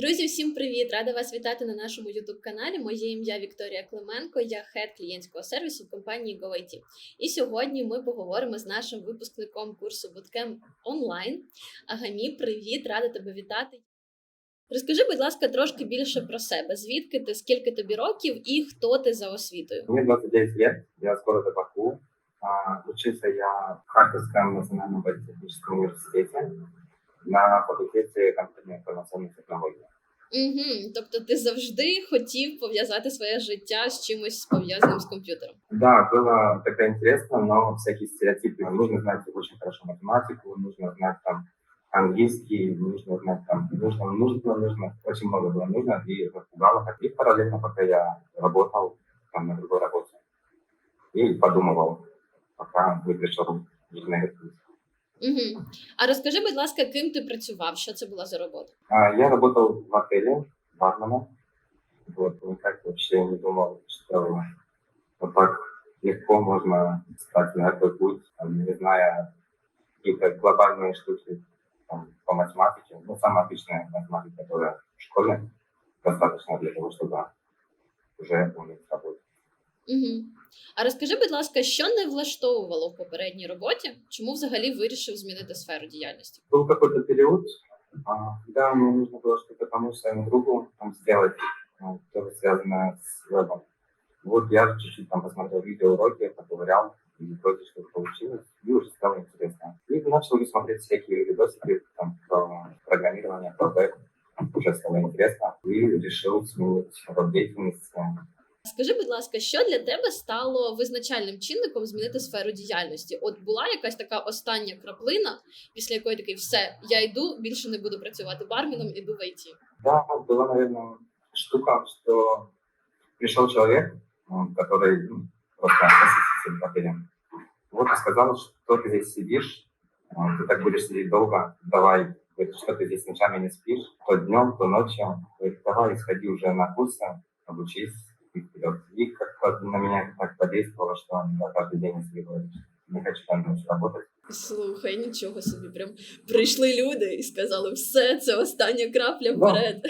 Друзі, всім привіт! Рада вас вітати на нашому youtube каналі. Моє ім'я Вікторія Клименко, я хед клієнтського сервісу в компанії GoIT. І сьогодні ми поговоримо з нашим випускником курсу Bootcamp онлайн. Агамі, привіт, рада тебе вітати. Розкажи, будь ласка, трошки більше про себе. Звідки ти, скільки тобі років і хто ти за освітою? Мне 29 лет, я с города Баку. А, Учился я в Харьковском национальном политехническом университете на факультете компьютерной информационной технологии. Угу. Тобто ти завжди хотів пов'язати своє життя з чимось пов'язаним з комп'ютером. Да, было тогда интересно, но всякие стереотипы. Нужно знать очень хорошо математику, нужно знать там английский, нужно знать там, нужно, нужно, нужно, очень много было нужно, и напугало. И параллельно, пока я работал там на другой работе, и подумывал, пока не пришел в журналистику. Угу. А розкажи, будь ласка, ким ти працював? Що це була за робота? А, Я работал в отеле барменом. Вот, никак вообще не думал, что вот так легко можно стать на этот путь, там, не зная какие-то глобальные штуки там, по математике. Ну, самая обычная математика, которая в школе достаточно для того, чтобы уже уметь работать. Угу. А розкажи, будь ласка, що не влаштовувало в попередній роботі? Чому взагалі вирішив змінити сферу діяльності? Был какой-то период, а, когда мне нужно было что-то помочь своему другу там, сделать, а, тоже связанное с вебом. Вот я чуть-чуть там посмотрел видеоуроки, поковырял, и вроде что получилось, и уже стало интересно. И начал смотреть всякие видосики там, про программирование, про веб, уже стало интересно, и решил сменить род деятельности. Скажи, будь ласка, що для тебе стало визначальним чинником змінити сферу діяльності? От була якась така остання краплина, після якої такий все, я йду, більше не буду працювати барменом, іду в ІТ. Да, была, наверное, штука, что пришел человек, м, который ну, просто ассистент в отеле. Вот и сказал, что ты здесь сидишь, а, ты так будешь сидеть долго, давай, говорит, что ты здесь ночами не спишь, то днем, то ночью, говорит, давай, сходи уже на курсы, обучись, и вперед. И как на меня это так подействовало, что я каждый день себе говорю, не хочу там ночью работать. Слухай, нічого собі, прям прийшли люди і сказали, все, це остання крапля Да. вперед.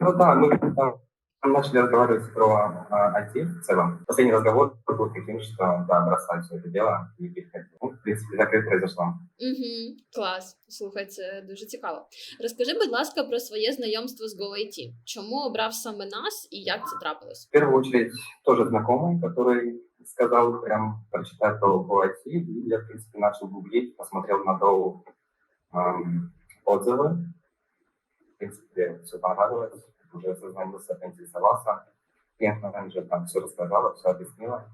Ну да, мы там начали разговаривать про а, IT в целом. Последний разговор был таким, что да, бросать все это дело и переходить. Ну, в принципе, так и произошло. Угу, клас. Слухай, це дуже цікаво. Розкажи, будь ласка, про своє знайомство з GoIT. Чому обрав саме нас і як це трапилось? В первую очередь, тоже знакомый, который сказал прям прочитать про IT, и я, в принципе, начал гуглить, посмотрел на Доу эм, отзывы. В принципе, все понравилось, уже созвонился, поинтересовался. Клиент-менеджер там все рассказала, все объяснила.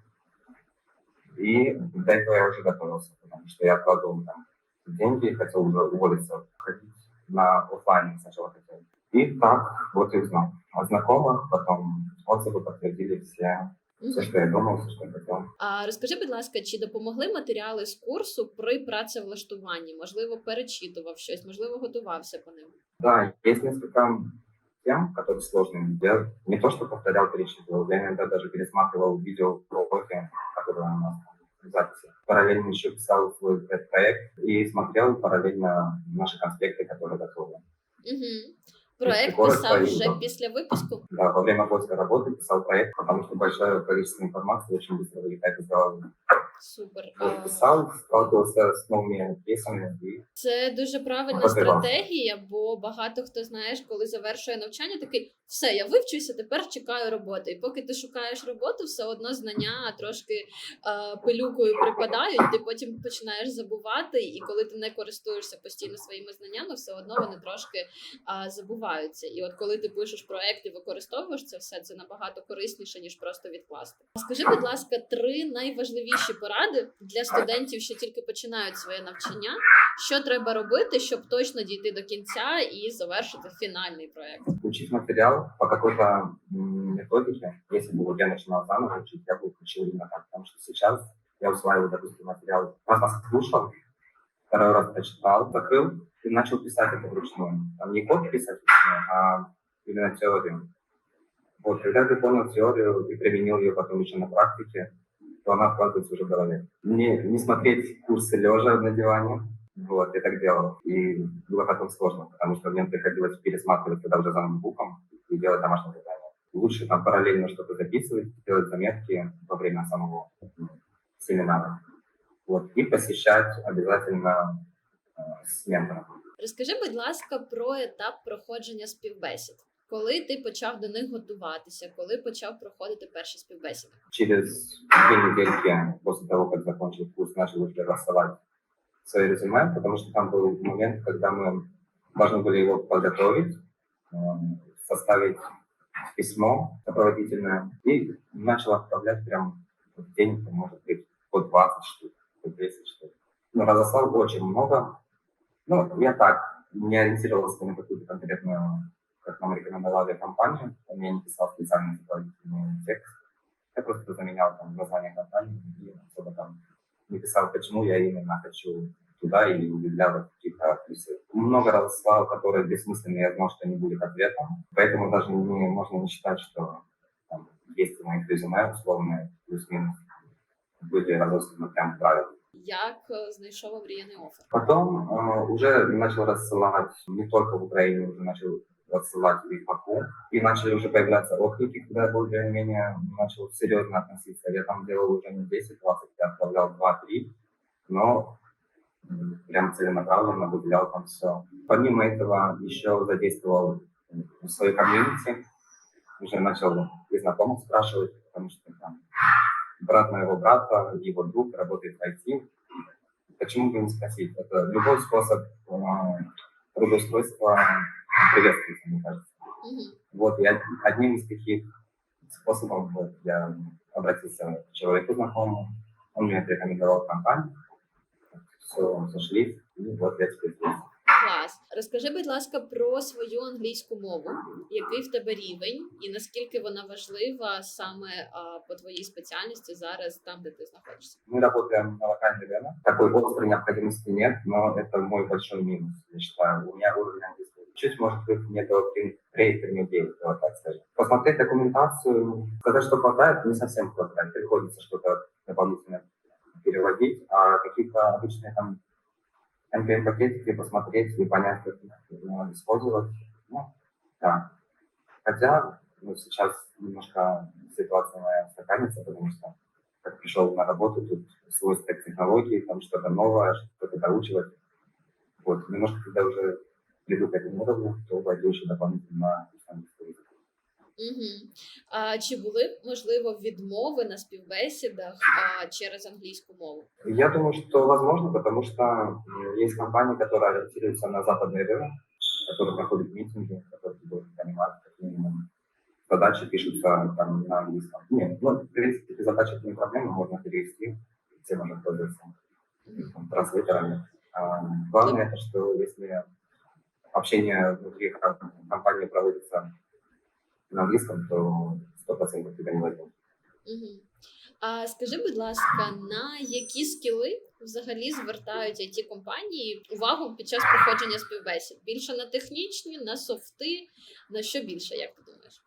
И до этого я уже готовился, потому что я откладывал там деньги, хотел уже уволиться, ходить на офлайн сначала хотел. И так вот и узнал. От знакомых, потом отзывы подтвердили все, все, что я думал, все, что я хотел. А розкажи, будь ласка, чи допомогли матеріали з курсу при працевлаштуванні? Можливо, перечитував щось, можливо, готувався по ним. Да, есть несколько тем, которые сложные. Я не то, что повторял, перечитывал, я иногда даже пересматривал видео уроки, которые у нас в записи. Параллельно еще писал свой проект и смотрел параллельно наши конспекты, которые готовы. Угу. Проект писав вже добре. після випуску. Да, во время поиска работы писал проект, потому что большое количество информации очень быстро вылетает из головы. Супер. Вот А, писал, сталкивался с новыми Це дуже правильна стратегія, бо багато хто знаєш, коли завершує навчання, такий все, я вивчуся, тепер чекаю роботи. І поки ти шукаєш роботу, все одно знання трошки е, пилюкою припадають. Ти потім починаєш забувати, і коли ти не користуєшся постійно своїми знаннями, все одно вони трошки е, забуваються. І от коли ти пишеш проект і використовуєш це все, це набагато корисніше ніж просто відкласти. Скажи, будь ласка, три найважливіші поради для студентів, що тільки починають своє навчання. Що треба робити, щоб точно дійти до кінця і завершити фінальний проект? учить материал по какой-то м, методике. Если бы вот я начинал заново учить, я бы учил именно так. Потому что сейчас я усваиваю, допустим, материал. Раз послушал, второй раз прочитал, закрыл и начал писать это вручную. Там не код писать вручную, а именно теорию. Вот, когда ты понял теорию и применил ее потом еще на практике, то она откладывается уже в голове. Не, не смотреть курсы лежа на диване, Вот, я так делал. И было потом сложно, потому что мне приходилось пересматривать когда уже за ноутбуком и делать домашнее задание. Лучше там параллельно что-то записывать, делать заметки во время самого м, семинара. Вот, и посещать обязательно э, с ментором. Розкажи, будь ласка, про етап проходження співбесід. Коли ти почав до них готуватися, коли почав проходити перші співбесіди? Через две недельки после того, как закончил курс, начал уже рассылать свое резюме, потому что там был момент, когда мы должны были его подготовить, эм, составить письмо сопроводительное и начал отправлять прям в день, там, может быть, по 20 штук, по 10 штук. Ну, разослал очень много. Ну, я так, не ориентировался на какую-то конкретную, как нам рекомендовали, компанию. Там я не писал специальный сопроводительный текст. Я просто заменял там название компании и особо там не писал, почему я именно хочу туда и выделял какие-то плюсы. Много разослал, которые бессмысленные, я знал, что не будет ответом. Поэтому даже не, можно не считать, что там, есть в моих резюме условные плюс-минус были разосланы прям правильно. Як знайшов омріяний офер? Потом э, уже начал рассылать не только в Украине, уже начал рассылать и в Баку. И начали уже появляться отклики, когда я более-менее начал серьезно относиться. Я там делал уже не 10-20, я отправлял 2-3, но прям целенаправленно выделял там все. Помимо этого еще задействовал м, свою комьюнити, уже начал и знакомых спрашивать, потому что там брат моего брата, его друг работает в IT, Почему бы не спросить? Это любой способ э, трудоустройства приветствуется, мне кажется. Угу. Вот, и од- одним из таких способов вот, я обратился к человеку знакомому, он мне порекомендовал компанию, все сошлись, и вот я теперь здесь. Клас. Розкажи, будь ласка, про свою англійську мову, який в тебе рівень, і наскільки вона важлива саме а, по твоїй спеціальності зараз, там, де ти знаходишся. Мы работаем на локальный рынок. Такой острой необходимости нет, но это мой большой минус, я считаю. У меня уровень английского чуть, может быть, не до pre-intermediate, вот так скажем. Посмотреть документацию, сказать, что хватает, не совсем хватает. Приходится что-то дополнительно переводить, а какие-то обычные там NPM-пакетики посмотреть и понять, как э, использовать. Ну, да. Хотя ну, сейчас немножко ситуация моя стаканится, потому что как пришел на работу, тут свой стек технологий, там что-то новое, что-то доучивать. Вот, немножко, когда уже приду к этому уровню, то войду еще дополнительно на английский язык. Угу. А, чи були можливо відмови на співбесідах а, через англійську мову? Я думаю, что возможно, потому что м, есть компании, которые ориентируются на западный рынок, которые проходят митинги, которые будут понимать, как минимум задачи пишутся там на английском. Нет, ну, в принципе, задачи это не проблема, можно перевести, все можно пользоваться Мгм. там, транслитерами. А, главное это, что если общение внутри ком- компании проводится на английском, то 100% тебя не возьмут. Угу. А скажи, будь ласка, на які скіли взагалі звертають it компанії увагу під час проходження співбесід? Більше на технічні, на софти, на що більше, як ти думаєш?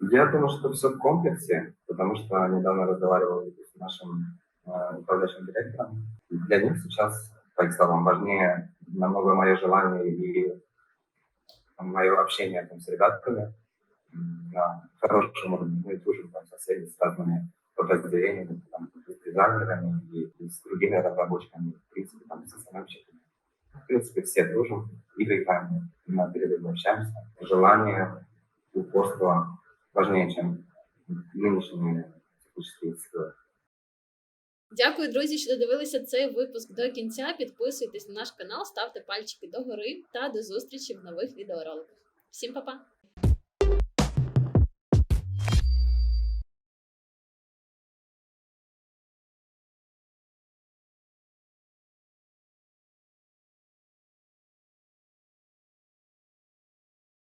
Я думаю, что все в комплексе, потому что недавно разговаривал с нашим э, управляющим директором. Для них сейчас, по их словам, важнее намного мое желание и мое общение там, с ребятками на хорошем уровне. Мы дружим там, со всеми, с разными подразделениями, там, и с дизайнерами и, и с другими разработчиками, в принципе, там, и с СММщиками. В принципе, все дружим, игры играем, на перерыве общаемся. Желание, упорство важнее, чем нынешние технические скиллы. Дякую, друзі, що додивилися цей випуск до кінця. Підписуйтесь на наш канал, ставте пальчики догори та до зустрічі в нових відеороликах. Всім па-па!